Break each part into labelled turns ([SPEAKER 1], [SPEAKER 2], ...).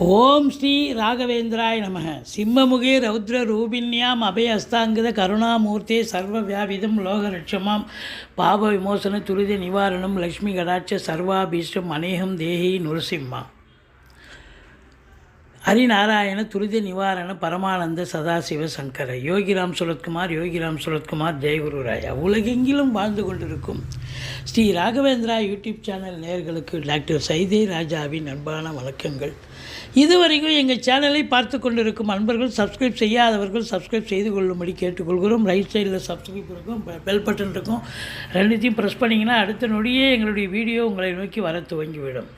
[SPEAKER 1] ஓம் ஸ்ரீ ராகவேந்திராய நம சிம்மமுகே ரௌத்ர ரூபிண்யாம் அபயஸ்தாங்கித கருணாமூர்த்தே சர்வ வியாபிதம் லோகலட்சமாம் பாப விமோசன துரித நிவாரணம் லக்ஷ்மி கடாட்ச சர்வாபீஷ்டம் அநேகம் தேகி நுரசிம்மா ஹரிநாராயண துரித நிவாரண பரமானந்த சதாசிவ சங்கர. யோகிராம் சுரத்குமார் யோகிராம் சுரத்குமார் ஜெயகுரு ராயா உலகெங்கிலும் வாழ்ந்து கொண்டிருக்கும் ஸ்ரீ ராகவேந்திரா யூடியூப் சேனல் நேர்களுக்கு டாக்டர் சைதே ராஜாவின் அன்பான வணக்கங்கள். இதுவரைக்கும் எங்கள் சேனலை பார்த்து கொண்டிருக்கும் அன்பர்கள் சப்ஸ்கிரைப் செய்யாதவர்கள் சப்ஸ்கிரைப் செய்து கொள்ளும்படி கேட்டுக்கொள்கிறோம். ரைட் சைடில் சப்ஸ்கிரைப் இருக்கும் பெல் பட்டன் இருக்கும். ரெண்டுத்தையும் ப்ரெஸ் பண்ணிங்கன்னா அடுத்த நொடியே எங்களுடைய வீடியோ உங்களை நோக்கி வர துவங்கிவிடும்.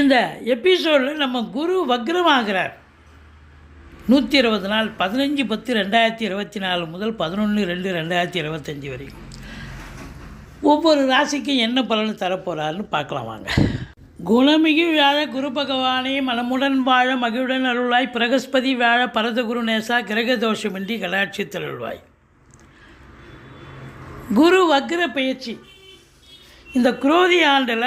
[SPEAKER 1] இந்த எபிசோடில் நம்ம குரு வக்ரமாகிறார். நூற்றி இருபது நாள் பதினஞ்சு பத்து ரெண்டாயிரத்தி இருபத்தி நாலு முதல் பதினொன்று ரெண்டு ரெண்டாயிரத்தி இருபத்தஞ்சி வரைக்கும். ஒவ்வொரு ராசிக்கும் என்ன பலன் தரப்போகிறாருன்னு பார்க்கலாம் வாங்க. குணமிகு வியாழ குரு பகவானே மனமுடன் வாழ மகிழுடன் அருள்வாய். பிரகஸ்பதி வியாழ பரதகுரு நேசா கிரக தோஷமின்றி கடாட்சி தருள்வாய் குரு வக்ர பயிற்சி. இந்த குரோதி ஆண்டில்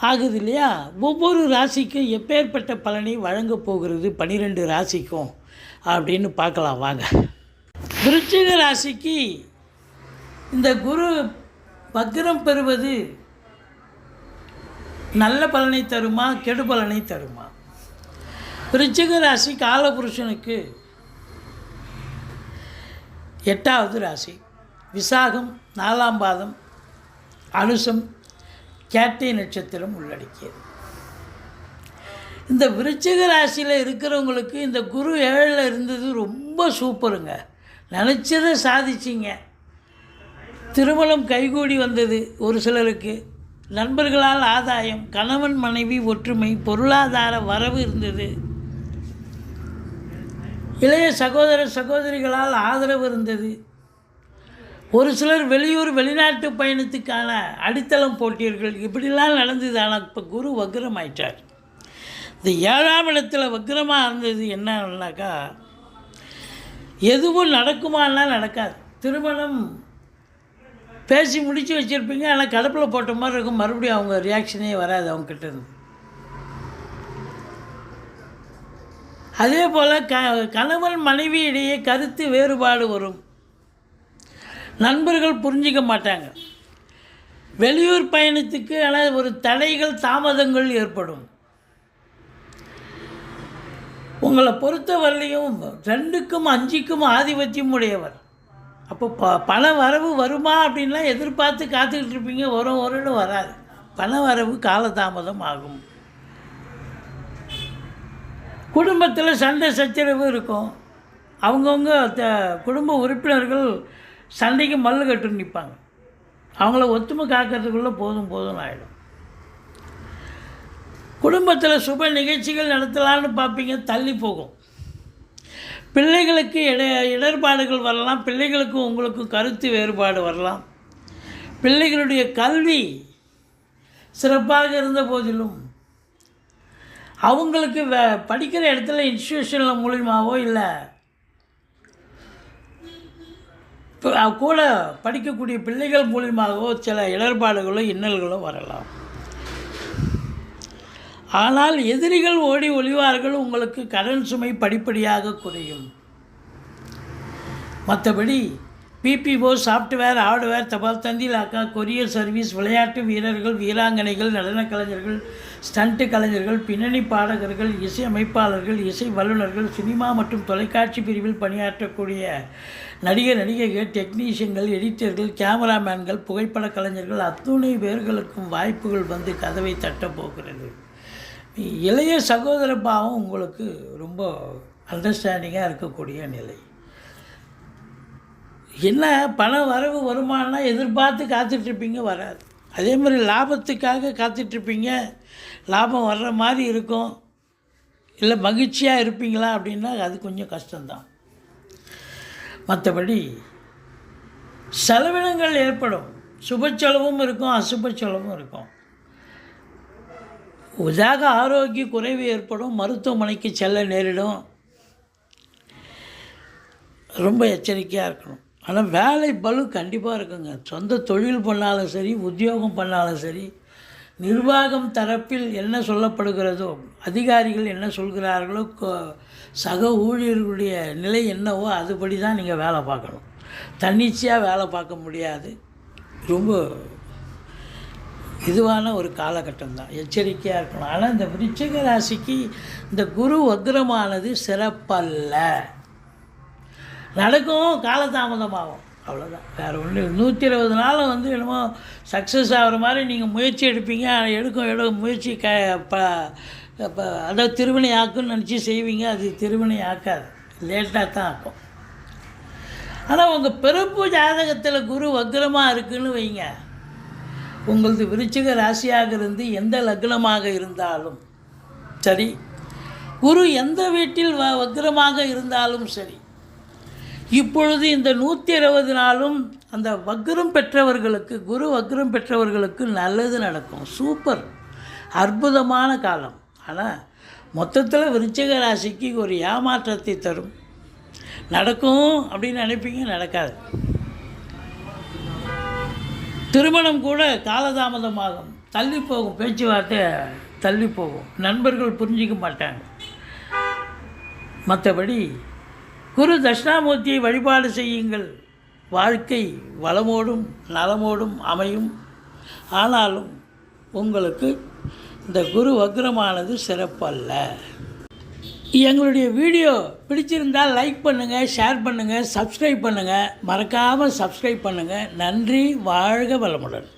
[SPEAKER 1] ஆகுது இல்லையா ஒவ்வொரு ராசிக்கும் எப்பேற்பட்ட பலனை வழங்கப் போகிறது? பன்னிரெண்டு ராசிக்கும். அப்படின்னு பார்க்கலாம் வாங்க. விருச்சிக ராசிக்கு இந்த குரு வக்ரம் பெறுவது நல்ல பலனை தருமா? கெடு பலனை தருமா? விருச்சிக ராசி காலபுருஷனுக்கு எட்டாவது ராசி. விசாகம் நாலாம் பாதம் அனுசம் கேட்டை நட்சத்திரம் உள்ளடக்கியது. இந்த விருச்சிக ராசியில் இருக்கிறவங்களுக்கு இந்த குரு ஏழில் இருந்தது ரொம்ப சூப்பருங்க. நினச்சதை சாதிச்சிங்க. திருமணம் கைகூடி வந்தது ஒரு சிலருக்கு. நண்பர்களால் ஆதாயம் கணவன் மனைவி ஒற்றுமை பொருளாதார வரவு இருந்தது. இளைய சகோதர சகோதரிகளால் ஆதரவு இருந்தது. ஒரு சிலர் வெளியூர் வெளிநாட்டு பயணத்துக்கான அடித்தளம் போட்டீர்கள் இப்படிலாம் நடந்தது ஆனால் இப்போ குரு வக்ரம் ஆயிட்டார் இந்த ஏழாம் இடத்துல வக்ரமாக இருந்தது என்னன்னாக்கா எதுவும் நடக்குமான்னா நடக்காது. திருமணம் பேசி முடித்து வச்சுருப்பீங்க. ஆனால் கடப்பில் போட்ட மாதிரி இருக்கும். மறுபடியும் அவங்க ரியாக்ஷனே வராது அவங்கக்கிட்ட இருந்து. அதே போல் க கணவன் மனைவி இடையே கருத்து வேறுபாடு வரும். நண்பர்கள் புரிஞ்சிக்க மாட்டாங்க. வெளியூர் பயணத்துக்கு ஆனால் ஒரு தடைகள் தாமதங்கள் ஏற்படும். உங்களை பொறுத்தவரையிலையும் ரெண்டுக்கும் அஞ்சுக்கும் ஆதிபத்தியம் உடையவர். அப்போ ப பண வரவு வருமா அப்படின்லாம் எதிர்பார்த்து காத்துக்கிட்டு இருப்பீங்க. வரும் வரும்னு வராது. பண வரவு காலதாமதம் ஆகும். குடும்பத்தில் சண்டை சச்சரவு இருக்கும். அவங்கவுங்க த குடும்ப உறுப்பினர்கள் சண்டைக்கு மல்லு கட்டு நிற்பாங்க. அவங்கள ஒத்துமை காக்கிறதுக்குள்ளே போதும் போதும் ஆகிடும் குடும்பத்தில் சுப நிகழ்ச்சிகள் நடத்தலான்னு பார்ப்பீங்க தள்ளி போகும். பிள்ளைகளுக்கு இட இடர்பாடுகள் வரலாம் பிள்ளைகளுக்கும் உங்களுக்கும் கருத்து வேறுபாடு வரலாம். பிள்ளைகளுடைய கல்வி சிறப்பாக இருந்த போதிலும் அவங்களுக்கு வே படிக்கிற இடத்துல இன்ஸ்டியூஷனில் மூலியமாகவோ இல்லை இப்போ கூட படிக்கக்கூடிய பிள்ளைகள் மூலியமாகவோ சில இடர்பாடுகளோ இன்னல்களோ வரலாம். ஆனால் எதிரிகள் ஓடி ஒளிவார்கள் உங்களுக்கு கடன் சுமை படிப்படியாக குறையும். மற்றபடி பிபிஓ சாஃப்ட்வேர் ஹார்ட்வேர் தபால் தந்தி லாக்கா கொரியர் சர்வீஸ் விளையாட்டு வீரர்கள் வீராங்கனைகள் நடனக் கலைஞர்கள் ஸ்டண்ட் கலைஞர்கள் பின்னணி பாடகர்கள் இசை அமைப்பாளர்கள் இசை வல்லுநர்கள் சினிமா மற்றும் தொலைக்காட்சி பிரிவில் பணியாற்றக்கூடிய நடிகர் நடிகைகள் டெக்னீஷியன்கள் எடிட்டர்கள் கேமராமேன்கள் புகைப்பட கலைஞர்கள் அத்துணை பேர்களுக்கும் வாய்ப்புகள் வந்து கதவை தட்டப் போகிறது இளைய சகோதர பாவம் உங்களுக்கு ரொம்ப அண்டர்ஸ்டாண்டிங்காக இருக்கக்கூடிய நிலை. என்ன பண வரவு வருமானம் எதிர்பார்த்து காத்துட்ருப்பீங்க வராது. அதே மாதிரி லாபத்துக்காக காத்துட்ருப்பீங்க லாபம் வர்ற மாதிரி இருக்கும். இல்லை மகிழ்ச்சியாக இருப்பீங்களா அப்படின்னா அது கொஞ்சம் கஷ்டம்தான். மற்றபடி செலவினங்கள் ஏற்படும். சுப செலவும் இருக்கும் அசுப செலவும் இருக்கும். உதாக ஆரோக்கிய குறைவு ஏற்படும் மருத்துவமனைக்கு செல்ல நேரிடும். ரொம்ப எச்சரிக்கையாக இருக்கணும். ஆனால் வேலை பளு கண்டிப்பாக இருக்குங்க. சொந்த தொழில் பண்ணாலும் சரி உத்தியோகம் பண்ணாலும் சரி நிர்வாகம் தரப்பில் என்ன சொல்லப்படுகிறதோ அதிகாரிகள் என்ன சொல்கிறார்களோ சக ஊழியர்களுடைய நிலை என்னவோ அதுபடி தான் நீங்கள் வேலை பார்க்கணும். தன்னிச்சையாக வேலை பார்க்க முடியாது. ரொம்ப இதுவான ஒரு காலகட்டம் தான் எச்சரிக்கையாக இருக்கணும். ஆனால் இந்த விருச்சிக ராசிக்கு இந்த குரு வக்ரமானது சிறப்பல்ல. நடக்கும் காலதாமதமாகும். அவ்வளோதான் வேறு ஒன்று நூற்றி இருபது நாள் வந்து என்னமோ சக்ஸஸ் ஆகிற மாதிரி நீங்கள் முயற்சி எடுப்பீங்க. ஆனா எடுக்கும் எடு முயற்சி க ப ப திருவினை ஆக்குன்னு நினச்சி செய்வீங்க. அது திருவினை ஆக்காது. லேட்டாக தான் ஆக்கும். ஆனால் உங்கள் பிறப்பு ஜாதகத்தில் குரு வக்ரமாக இருக்குன்னு வைங்க. உங்களது விருச்சிக ராசியாக இருந்து எந்த லக்னமாக இருந்தாலும் சரி. குரு எந்த வீட்டில் வ வக்ரமாக இருந்தாலும் சரி. இப்பொழுது இந்த நூற்றி இருபது நாளும் அந்த வக்ரம் பெற்றவர்களுக்கு குரு வக்ரம் பெற்றவர்களுக்கு நல்லது நடக்கும். சூப்பர். அற்புதமான காலம். ஆனால் மொத்தத்தில் விருச்சிக ராசிக்கு ஒரு ஏமாற்றத்தை தரும். நடக்கும் அப்படின்னு நினைப்பீங்க நடக்காது. திருமணம் கூட காலதாமதமாகும். தள்ளி போகும். பேச்சுவார்த்தை தள்ளி போகும். நண்பர்கள் புரிஞ்சிக்க மாட்டாங்க. மற்றபடி குரு தட்சிணாமூர்த்தியை வழிபாடு செய்யுங்கள். வாழ்க்கை வளமோடும் நலமோடும் அமையும். ஆனாலும் உங்களுக்கு இந்த குரு வக்ரமானது சிறப்பல்ல. எங்களுடைய வீடியோ பிடிச்சிருந்தால் லைக் பண்ணுங்கள் ஷேர் பண்ணுங்கள் சப்ஸ்கிரைப் பண்ணுங்கள் மறக்காமல் சப்ஸ்கிரைப் பண்ணுங்கள் நன்றி வாழ்க வளமுடன்.